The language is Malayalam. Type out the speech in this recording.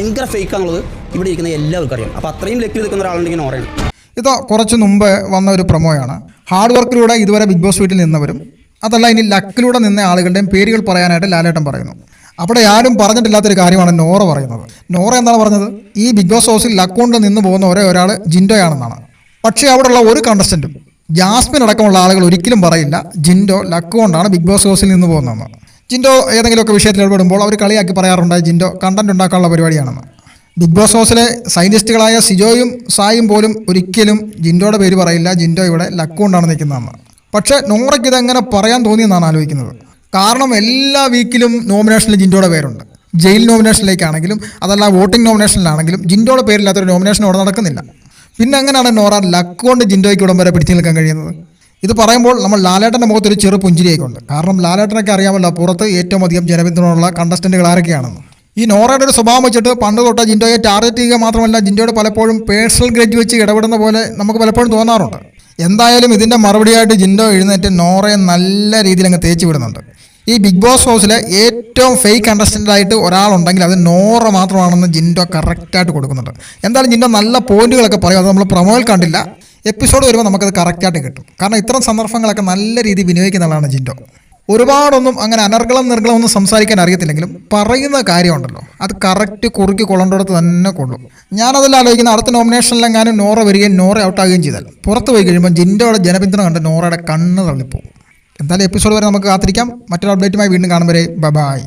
ഭയങ്കര ഫേക്ക് ആണുള്ളത്. ഇവിടെ ഇരിക്കുന്ന എല്ലാവർക്കും അറിയാം. അപ്പോൾ അത്രയും ലക്കിൽ നിൽക്കുന്ന ഒരാളുണ്ടെങ്കിൽ നോറയാണ് ഇത് കുറച്ച് മുമ്പ് വന്ന ഒരു പ്രൊമോയാണ്. ഹാർഡ് വർക്കിലൂടെ ഇതുവരെ ബിഗ് ബോസ് വീട്ടിൽ നിന്നവരും അതല്ല ഇനി ലക്കിലൂടെ നിന്ന ആളുകളുടെയും പേരുകൾ പറയാനായിട്ട് ലാലേട്ടൻ പറയുന്നു. അവിടെ ആരും പറഞ്ഞിട്ടില്ലാത്തൊരു കാര്യമാണ് നോറ പറയുന്നത്. നോറ എന്താണ് പറഞ്ഞത്? ഈ ബിഗ് ബോസ് ഹൗസിൽ ലക്ക് കൊണ്ട് നിന്ന് പോകുന്ന ഒരേ ഒരാൾ ജിൻഡോയാണെന്നാണ്. പക്ഷേ അവിടെയുള്ള ഒരു കണ്ടസ്റ്റന്റും ജാസ്മിൻ അടക്കമുള്ള ആളുകൾ ഒരിക്കലും പറയില്ല ജിൻഡോ ലക്ക് കൊണ്ടാണ് ബിഗ് ബോസ് ഹൗസിൽ നിന്ന് പോകുന്നതെന്ന്. ജിൻഡോ ഏതെങ്കിലുമൊക്കെ വിഷയത്തിൽ ഇടപെടുമ്പോൾ അവർ കളിയാക്കി പറയാറുണ്ട് ജിൻഡോ കണ്ടന്റ് ഉണ്ടാക്കാനുള്ള പരിപാടിയാണെന്ന്. ബിഗ് ബോസ് ഹൗസിലെ സയന്റിസ്റ്റുകളായ സിജോയും സായും പോലും ഒരിക്കലും ജിൻഡോയുടെ പേര് പറയില്ല ജിൻഡോ ഇവിടെ ലക്കുകൊണ്ടാണ് നിൽക്കുന്നതെന്ന്. പക്ഷേ നോറയ്ക്ക് ഇതെങ്ങനെ പറയാൻ തോന്നിയെന്നാണ് ആലോചിക്കുന്നത്. കാരണം എല്ലാ വീക്കിലും നോമിനേഷനിൽ ജിൻഡോയുടെ പേരുണ്ട്. ജയിൽ നോമിനേഷനിലേക്കാണെങ്കിലും അതല്ല വോട്ടിംഗ് നോമിനേഷനിലാണെങ്കിലും ജിൻഡോയുടെ പേരില്ലാത്തൊരു നോമിനേഷൻ അവിടെ നടക്കുന്നില്ല. പിന്നെ എങ്ങനെയാണ് നോറ ലക്ക് കൊണ്ട് ജിൻഡോയ്ക്ക് ഉടമ്പരെ വരെ പിടിച്ചു നിൽക്കാൻ കഴിയുന്നത്? ഇത് പറയുമ്പോൾ നമ്മൾ ലാലേട്ടന്റെ മുഖത്തൊരു ചെറു പുഞ്ചിരിയൊക്കെയുണ്ട് കാരണം ലാലേട്ടനൊക്കെ അറിയാമല്ലോ പുറത്ത് ഏറ്റവും അധികം ജനപിന്തുണയുള്ള കണ്ടസ്റ്റന്റുകൾ ആരൊക്കെയാണെന്ന്. ഈ നോറയുടെ ഒരു സ്വഭാവം വെച്ചിട്ട് പണ്ട് തൊട്ട് ജിൻഡോയെ ടാർഗറ്റ് ചെയ്യുക മാത്രമല്ല ജിൻഡോയുടെ പലപ്പോഴും പേഴ്സണൽ ഗ്രഡ്ജ് വെച്ച് ഇടപെടുന്ന പോലെ നമുക്ക് പലപ്പോഴും തോന്നാറുണ്ട്. എന്തായാലും ഇതിന്റെ മറുപടിയായിട്ട് ജിൻഡോ എഴുന്നേറ്റ് നോറയെ നല്ല രീതിയിൽ അങ്ങ് തേച്ച് വിടുന്നുണ്ട്. ഈ ബിഗ് ബോസ് ഹൗസിലെ ഏറ്റവും ഫേക്ക് കണ്ടസ്റ്റന്റ് ആയിട്ട് ഒരാളുണ്ടെങ്കിൽ അത് നോറ മാത്രമാണെന്ന് ജിൻഡോ കറക്റ്റായിട്ട് കൊടുക്കുന്നുണ്ട്. എന്തായാലും ജിൻഡോ നല്ല പോയിന്റുകളൊക്കെ പറയും അത് നമ്മൾ പ്രൊമോയിൽ കണ്ടില്ല. എപ്പിസോഡ് വരുമ്പോൾ നമുക്കത് കറക്റ്റായിട്ട് കിട്ടും. കാരണം ഇത്തരം സന്ദർഭങ്ങളൊക്കെ നല്ല രീതിയിൽ വിനിയോഗിക്കുന്ന ആളാണ് ജിൻഡോ. ഒരുപാടൊന്നും അങ്ങനെ അനർഗളം നിർഗളം ഒന്നും സംസാരിക്കാൻ അറിയത്തില്ലെങ്കിലും പറയുന്ന കാര്യമുണ്ടല്ലോ. അത് കറക്റ്റ് കുറുക്കി കൊള്ളേണ്ടടുത്ത് തന്നെ കൊള്ളും. ഞാനതെല്ലാം ആലോചിക്കുന്ന അടുത്ത നോമിനേഷനിലെങ്ങാനും നോറ വരികയും നോറ ഔട്ടാകുകയും ചെയ്താൽ പുറത്ത് പോയി കഴിയുമ്പോൾ ജിൻഡോയുടെ ജനപിന്തുണ കണ്ട് നോറയുടെ കണ്ണ് തള്ളിപ്പോകും എന്തായാലും എപ്പിസോഡ് വരെ നമുക്ക് കാത്തിരിക്കാം. മറ്റൊരു അപ്ഡേറ്റുമായി വീണ്ടും കാണും വരെ. ബൈ